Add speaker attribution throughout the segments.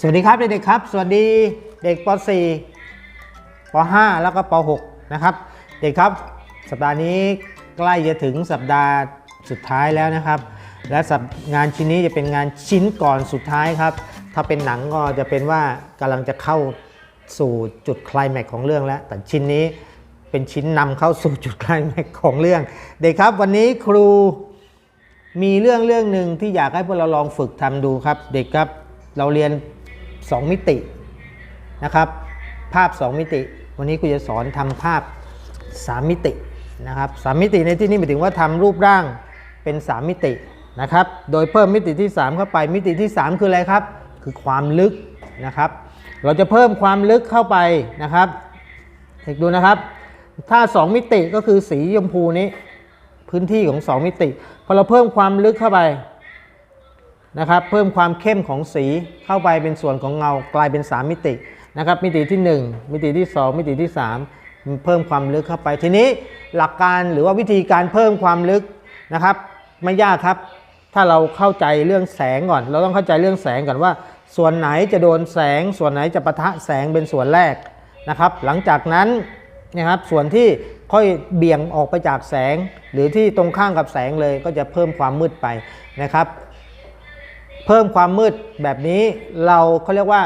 Speaker 1: สวัสดีครับเด็กๆครับ สวัสดีเด็กป .4 ป .5 แล้วก็ป .6 นะครับเด็กครับสัปดาห์นี้ใกล้จะถึงสัปดาห์สุดท้ายแล้วนะครับ และงานชิ้นนี้จะเป็นงานชิ้นก่อนสุดท้ายครับ ถ้าเป็นหนังก็จะเป็นว่ากำลังจะเข้าสู่จุดคลายแม็กของเรื่องแล้ว แต่ชิ้นนี้เป็นชิ้นนำเข้าสู่จุดคลายแม็กของเรื่อง เด็กครับวันนี้ครูมีเรื่องเรื่องหนึ่งที่อยากให้พวกเราลองฝึกทำดูครับ เด็กครับเราเรียน 2 มิตินะครับ ภาพ 2 มิติ วันนี้ครูจะสอนทำภาพ 3 มิตินะครับสามมิติในที่นี้หมายถึงว่าทำรูปร่างเป็น 3 มิตินะครับ โดยเพิ่มมิติที่ 3 เข้าไป มิติที่ 3 คืออะไรครับ คือความลึกนะครับ เราจะเพิ่มความลึกเข้าไปนะครับเด็กดูนะครับ ถ้า 2 มิติก็คือสีชมพูนี้ พื้นที่ของ 2 มิติ พอเราเพิ่มความลึกเข้าไป นะครับเพิ่มความเข้มของสีเข้าไปเป็นส่วนของเงากลายเป็น 3 มิตินะครับมิติที่ 1 มิติที่ 2 มิติที่ 3 เพิ่มความลึกเข้าไป ทีนี้หลักการหรือว่าวิธีการเพิ่มความลึกนะครับไม่ยากครับ ถ้าเราเข้าใจเรื่องแสงก่อน เราต้องเข้าใจเรื่องแสงก่อนว่า ส่วนไหนจะโดนแสง ส่วนไหนจะปะทะแสงเป็นส่วนแรกนะครับ หลังจากนั้นนะครับส่วนที่ค่อยเบี่ยงออกไปจากแสง หรือที่ตรงข้างกับแสงเลยก็จะเพิ่มความมืดไปนะครับ เพิ่มความมืดแบบนี้เราเขาเรียกว่า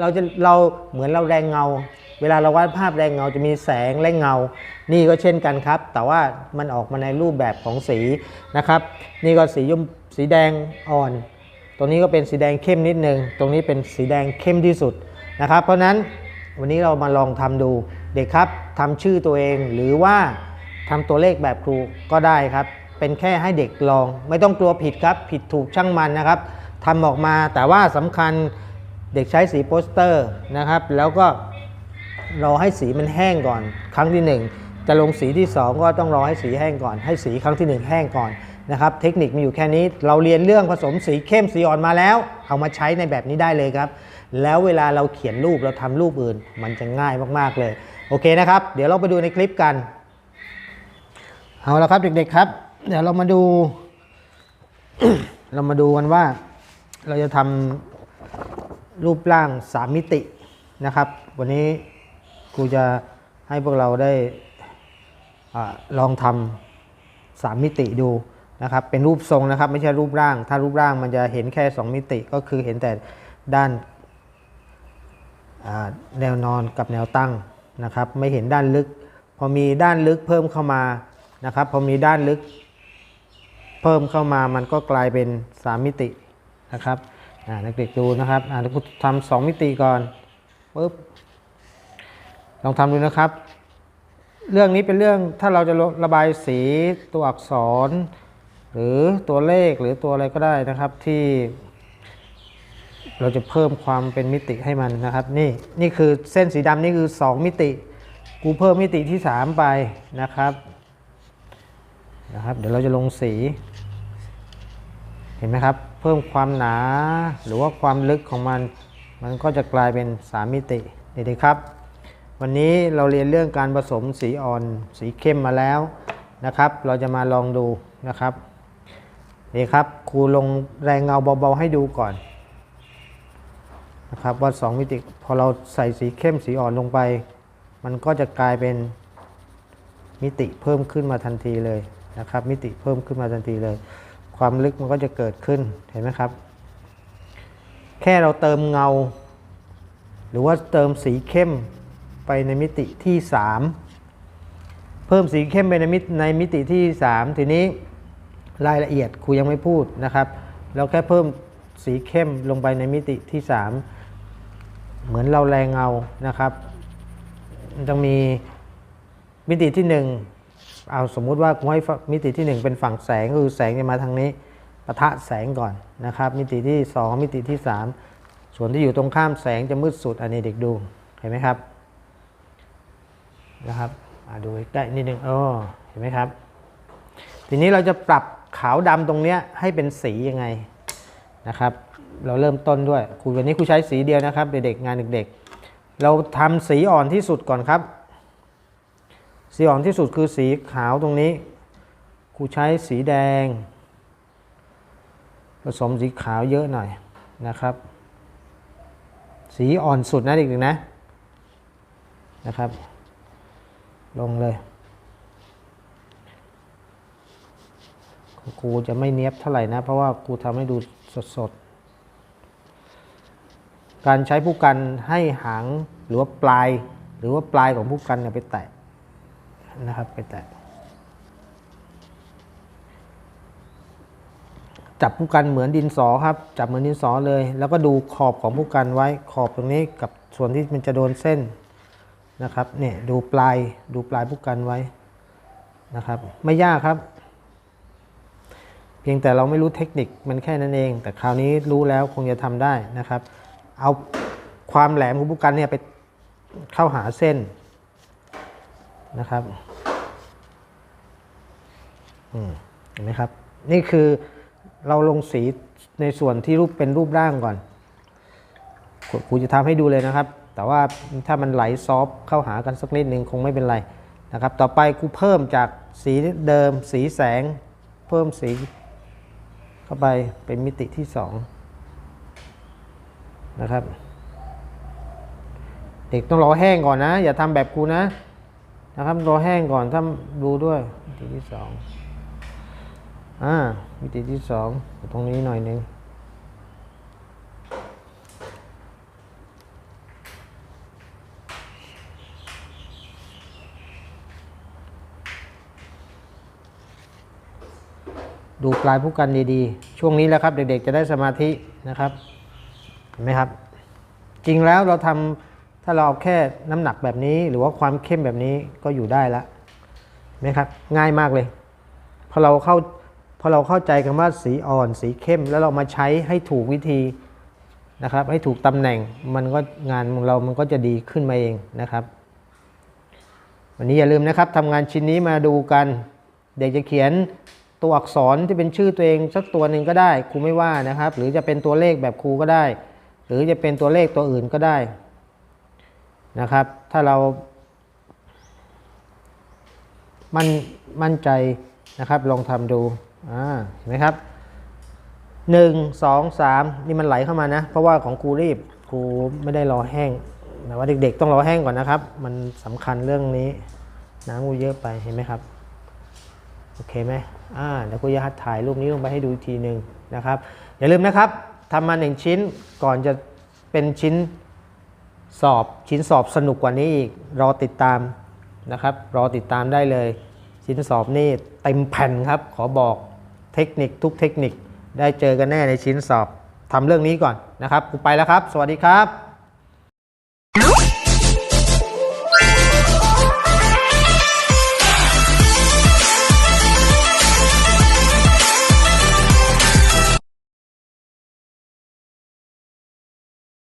Speaker 1: เราจะเราเหมือนเราแรงเงา เวลาเราวาดภาพแรงเงาจะมีแสงและเงา นี่ก็เช่นกันครับ แต่ว่ามันออกมาในรูปแบบของสีนะครับ นี่ก็สียมสีแดงอ่อน ตรงนี้ก็เป็นสีแดงเข้มนิดนึง ตรงนี้เป็นสีแดงเข้มที่สุดนะครับ เพราะฉะนั้นวันนี้เรามาลองทำดูเด็กครับทำชื่อตัวเองหรือว่าทำตัวเลขแบบครูก็ได้ครับ เป็นแค่ให้เด็กลอง ไม่ต้องกลัวผิดครับ ผิดถูกช่างมันนะครับ ทำออกมาแต่ว่าสำคัญเด็กใช้สีโปสเตอร์นะครับ แล้วก็รอให้สีมันแห้งก่อน ครั้งที่หนึ่งจะลงสีที่สองก็ต้องรอให้สีแห้งก่อน ให้สีครั้งที่หนึ่งแห้งก่อนนะครับเทคนิคมีอยู่แค่นี้เราเรียนเรื่องผสมสีเข้มสีอ่อนมาแล้ว เอามาใช้ในแบบนี้ได้เลยครับ แล้วเวลาเราเขียนรูปเราทำรูปอื่น มันจะง่ายมากๆเลย โอเคนะครับ เดี๋ยวเราไปดูในคลิปกัน เอาละครับเด็กๆครับ เดี๋ยวเรามาดู เรามาดูกันว่า เราจะทำรูปร่างสามมิตินะครับ วันนี้ครูจะให้พวกเราได้อลองทำสามมิติดูนะครับ เป็นรูปทรงนะครับ ไม่ใช่รูปร่าง ถ้ารูปร่างมันจะเห็นแค่ 2 มิติก็คือเห็นแต่ด้านาแนวนอนกับแนวตั้งนะครับ ไม่เห็นด้านลึก พอมีด้านลึกเพิ่มเข้ามานะครับ พอมีด้านลึก เพิ่มเข้ามามันก็กลายเป็น3มิติ นะครับอ่าเด็กดูนะครับอ่าเดี๋ยวทำสองมิติก่อนปุ๊บลองทำดูนะครับ เรื่องนี้เป็นเรื่องถ้าเราจะระบายสีตัวอักษร หรือตัวเลขหรือตัวอะไรก็ได้นะครับที่เราจะเพิ่มความเป็นมิติให้มันนะครับ นี่นี่คือเส้นสีดำนี่คือ 2 มิติ กูเพิ่มมิติที่ 3 ไปนะครับนะครับ เดี๋ยวเราจะลงสี ห็นไหมครับ เพิ่มความหนาหรือว่าความลึกของมัน มันก็จะกลายเป็น 3 มิติเด็กๆครับ วันนี้เราเรียนเรื่องการผสมสีอ่อนสีเข้มมาแล้วนะครับ เราจะมาลองดูนะครับนี่ครับครูลงแรงเงาเบาๆให้ดูก่อนนะครับว่า 2 มิติพอเราใส่สีเข้มสีอ่อนลงไป มันก็จะกลายเป็นมิติเพิ่มขึ้นมาทันทีเลยนะครับ มิติเพิ่มขึ้นมาทันทีเลย ความลึกมันก็จะเกิดขึ้นเห็นไหมครับ แค่เราเติมเงา หรือว่าเติมสีเข้มไปในมิติที่ 3 เพิ่มสีเข้มไปในมิตในมิติที่ 3 ทีนี้รายละเอียดครูยังไม่พูดนะครับ เราแค่เพิ่มสีเข้มลงไปในมิติที่ 3 เหมือนเราแรงเงานะครับมันจะมีมิติที่ 1 เอาสมมุติว่าครูให้มิติที่ 1 เป็นฝั่งแสงก็คือแสงจะมาทางนี้ปะทะแสงก่อนนะครับ มิติที่ 2 มิติที่ 3 ส่วนที่อยู่ตรงข้ามแสงจะมืดสุดอันนี้เด็กดูเห็นไหมครับนะครับดูใกล้นิดนึงอ๋อเห็นไหมครับ ทีนี้เราจะปรับขาวดำตรงเนี้ยให้เป็นสียังไงนะครับ เราเริ่มต้นด้วยครูวันนี้ครูใช้สีเดียวนะครับเด็กๆงานเด็กๆเราทำสีอ่อนที่สุดก่อนครับ สีอ่อนที่สุดคือสีขาวตรงนี้ครูใช้สีแดง ผสมสีขาวเยอะหน่อยนะครับ สีอ่อนสุดนะเด็กๆนะนะครับ ลงเลยครูจะไม่เนี้ยบเท่าไหร่นะ เพราะว่าครูทำให้ดูสดๆ การใช้ผู้กันให้หางหรือว่าปลาย หรือว่าปลายของผู้กันเนี่ยไปแตะ นะครับไปแตะจับผู้กันเหมือนดินสอครับ จับเหมือนดินสอเลย แล้วก็ดูขอบของผู้กันไว้ขอบตรงนี้กับส่วนที่มันจะโดนเส้นนะครับเนี่ยดูปลายดูปลายผู้กันไว้นะครับ ไม่ยากครับ เพียงแต่เราไม่รู้เทคนิคมันแค่นั้นเอง แต่คราวนี้รู้แล้วคงจะทำได้นะครับ เอาความแหลมของผู้กันเนี่ยไปเข้าหาเส้น นะครับอืมเห็นไหมครับ นี่คือเราลงสีในส่วนที่รูปเป็นรูปร่างก่อนครูจะทำให้ดูเลยนะครับ แต่ว่าถ้ามันไหลซอฟเข้าหากันสักนิดนึงคงไม่เป็นไรนะครับ ต่อไปครูเพิ่มจากสีเดิม สีแสง เพิ่มสี เข้าไปเป็นมิติที่สองนะครับ เด็กต้องรอแห้งก่อนนะ อย่าทำแบบครูนะ นะครับรอแห้งก่อนถ้าดูด้วยมิติที่สองอ่ามิติที่สองตรงนี้หน่อยหนึ่งดูปลายผู้กันดีๆ ช่วงนี้แหละครับ เด็กๆ จะได้สมาธินะครับ เห็นไหมครับ จริงแล้วเราทำ ถ้าเราเอาแค่น้ำหนักแบบนี้ หรือว่าความเข้มแบบนี้ก็อยู่ได้แล้วเห็นไหมครับ ง่ายมากเลย พอเราเข้าพอเราเข้าใจกันว่าสีอ่อนสีเข้ม แล้วเรามาใช้ให้ถูกวิธีนะครับ ให้ถูกตำแหน่งมันก็งานของเรามันก็จะดีขึ้นมาเองนะครับ วันนี้อย่าลืมนะครับทำงานชิ้นนี้มาดูกัน เด็กจะเขียนตัวอักษรที่เป็นชื่อตัวเองสักตัวหนึ่งก็ได้ครูไม่ว่านะครับ หรือจะเป็นตัวเลขแบบครูก็ได้ หรือจะเป็นตัวเลขตัวอื่นก็ได้ นะครับ ถ้าเรา มั่นมั่นใจนะครับ ลองทำดูอ่าเห็นไหมครับหนึ่งสองสามนี่มันไหลเข้ามานะ เพราะว่าของครูรีบครูไม่ได้รอแห้งแต่ว่าเด็กๆ ต้องรอแห้งก่อนนะครับ มันสำคัญเรื่องนี้น้ำกูเยอะไปเห็นไหมครับโอเคไหมอ่าเดี๋ยวครูจะถ่ายรูปนี้ลงไปให้ดูอีกทีหนึ่งนะครับ อย่าลืมนะครับทำมาหนึ่งชิ้นก่อนจะเป็นชิ้น สอบชิ้นสอบสนุกกว่านี้อีก รอติดตามนะครับ รอติดตามได้เลย ชิ้นสอบนี่เต็มแผ่นครับ ขอบอกเทคนิคทุกเทคนิค ได้เจอกันแน่ในชิ้นสอบทำเรื่องนี้ก่อนนะครับกูไปแล้วครับ สวัสดีครับ